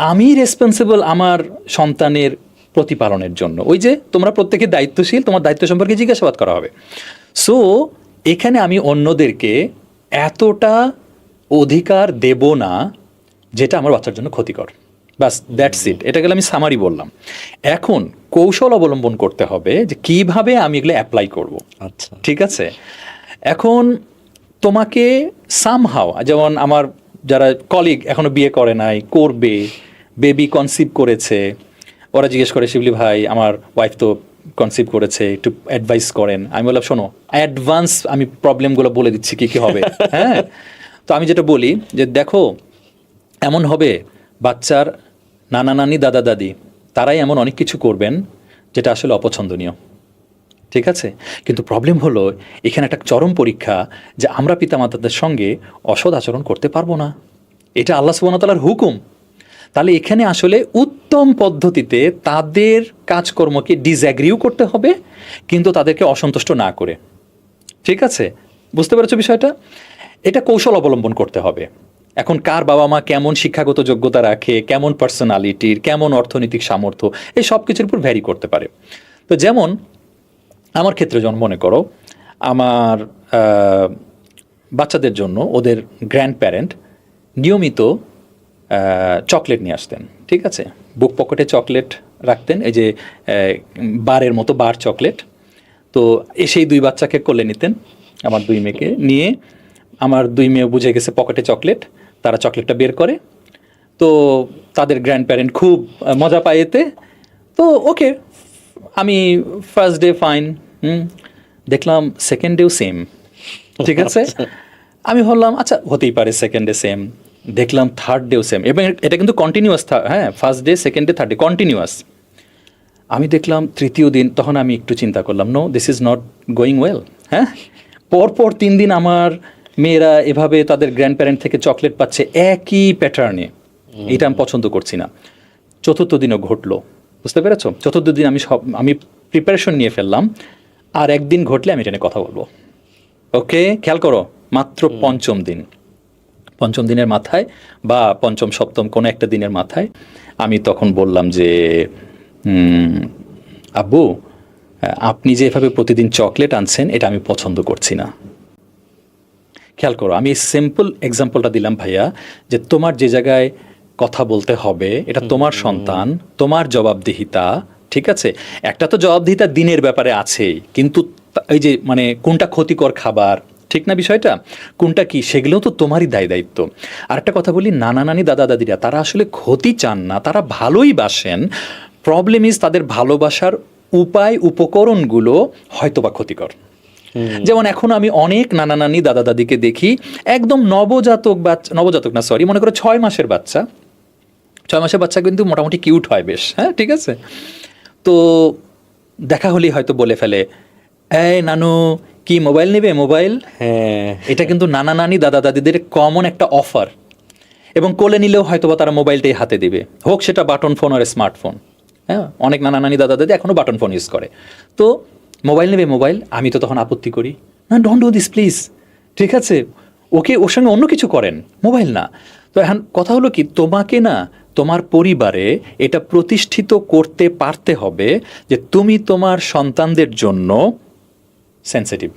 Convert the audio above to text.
আমি রেসপন্সিবল আমার সন্তানের প্রতিপালনের জন্য। ওই যে তোমরা প্রত্যেকে দায়িত্বশীল তোমার দায়িত্ব সম্পর্কে জিজ্ঞাসাবাদ করা হবে। সো এখানে আমি অন্যদেরকে এতটা অধিকার দেব না যেটা আমার বাচ্চার জন্য ক্ষতিকর। বাস দ্যাটস ইট এটা গেলে আমি সামারি বললাম। এখন কৌশল অবলম্বন করতে হবে যে কীভাবে আমি এগুলো অ্যাপ্লাই করব। আচ্ছা। ঠিক আছে? এখন তোমাকে সামহাও যেমন আমার যারা কলিগ এখনও বিয়ে করে নাই করবে বেবি কনসিভ করেছে। ওরা জিজ্ঞেস করে শিবলি ভাই আমার ওয়াইফ তো কনসিভ করেছে একটু অ্যাডভাইস করেন। আমি বললাম শোনো অ্যাডভান্স আমি প্রবলেমগুলো বলে দিচ্ছি কী কী হবে? হ্যাঁ? তো আমি যেটা বলি যে দেখো এমন হবে বাচ্চার নানা নানি দাদা দাদি তারাই এমন অনেক কিছু করবেন যেটা আসলে অপছন্দনীয়। ঠিক আছে? কিন্তু প্রবলেম হলো এখানে একটা চরম পরীক্ষা যে আমরা পিতামাতাদের সঙ্গে অসৎ আচরণ করতে পারব না। এটা আল্লাহ সুবাহতালার হুকুম। তাহলে এখানে আসলে উত্তম পদ্ধতিতে তাদের কাজকর্মকে ডিসঅ্যাগ্রিও করতে হবে, কিন্তু তাদেরকে অসন্তুষ্ট না করে। ঠিক আছে? বুঝতে পেরেছ বিষয়টা? এটা কৌশল অবলম্বন করতে হবে। এখন কার বাবা মা কেমন শিক্ষাগত যোগ্যতা রাখে, কেমন পার্সোনালিটির কেমন অর্থনৈতিক সামর্থ্য, এই সব কিছুর উপর ভ্যারি করতে পারে। তো যেমন, আমার ক্ষেত্রে যেমন মনে করো, আমার বাচ্চাদের জন্য ওদের গ্র্যান্ড প্যারেন্ট নিয়মিত চকলেট নিয়ে আসতেন ঠিক আছে? বুক পকেটে চকলেট রাখতেন এই যে বারের মতো বার চকলেট। তো এসেই দুই বাচ্চাকে কোলে নিতেন আমার দুই মেয়েকে নিয়ে। আমার দুই মেয়ে বুঝে গেছে পকেটে চকলেট তারা চকলেটটা বের করে। তো তাদের গ্র্যান্ড প্যারেন্ট খুব মজা পায় এতে। তো ওকে আমি ফার্স্ট ডে ফাইন হুম দেখলাম সেকেন্ড ডেও সেম ঠিক আছে? আমি ভাবলাম আচ্ছা হতেই পারে সেকেন্ড ডে সেম দেখলাম থার্ড ডেও সেম এবং এটা কিন্তু কন্টিনিউয়াস হ্যাঁ first day second day third day continuous আমি দেখলাম তৃতীয় দিন তখন আমি একটু চিন্তা করলাম no this is not going well হ্যাঁ? পরপর তিন দিন আমার মেয়েরা এভাবে তাদের গ্র্যান্ড প্যারেন্ট থেকে চকলেট পাচ্ছে একই প্যাটার্নে এটা আমি পছন্দ করছি না। চতুর্থ দিনও ঘটলো। বুঝতে পেরেছ? চতুর্থ দিন আমি সব আমি প্রিপারেশন নিয়ে ফেললাম। আর একদিন ঘটলে আমি এটা নিয়ে কথা বলব। ওকে খেয়াল করো মাত্র পঞ্চম দিন। পঞ্চম দিনের মাথায় বা পঞ্চম সপ্তম কোনো একটা দিনের মাথায় আমি তখন বললাম যে আব্বু আপনি যে এভাবে প্রতিদিন চকলেট আনছেন এটা আমি পছন্দ করছি না। খেয়াল করো আমি সিম্পল এক্সাম্পলটা দিলাম ভাইয়া যে তোমার যে জায়গায় কথা বলতে হবে এটা তোমার সন্তান তোমার জবাবদিহিতা ঠিক আছে? একটা তো জবাবদিহিতা দিনের ব্যাপারে আছেই কিন্তু এই যে মানে কোনটা ক্ষতিকর খাবার ঠিক না বিষয়টা? কোনটা কি? সেগুলোও তো তোমারই দায় দায়িত্ব। আর একটা কথা বলি নানা নানি দাদা দাদিরা তারা আসলে ক্ষতি চান না তারা ভালোই বাসেন। প্রবলেম ইজ তাদের ভালোবাসার উপায় উপকরণগুলো হয়তোবা ক্ষতিকর। যেমন এখন আমি অনেক নানা নানি দাদা দাদিকে দেখি একদম নবজাতক বাচ্চা নবজাতক না সরি মনে করো ছয় মাসের বাচ্চা। ছয় মাসের বাচ্চা কিন্তু মোটামুটি কিউট হয় বেশ হ্যাঁ ঠিক আছে? তো দেখা হলেই হয়তো বলে ফেলে এই নানু কি মোবাইল নেবে? মোবাইল হ্যাঁ। এটা কিন্তু নানা নানি দাদা দাদিদের কমন একটা অফার এবং কোলে নিলেও হয়তো বা তারা মোবাইলটাই হাতে দিবে। হোক সেটা বাটন ফোন আর স্মার্টফোন হ্যাঁ অনেক নানা নানি দাদা দাদি এখনও বাটন ফোন ইউজ করে। তো মোবাইল নেবে মোবাইল আমি তো তখন আপত্তি করি। না ডোন্ট ডু দিস প্লিজ ঠিক আছে ওকে ওর সঙ্গে অন্য কিছু করেন মোবাইল না। তো এখন কথা হলো কি তোমাকে না তোমার পরিবারে এটা প্রতিষ্ঠিত করতে পারতে হবে যে তুমি তোমার সন্তানদের জন্য সেন্সিটিভ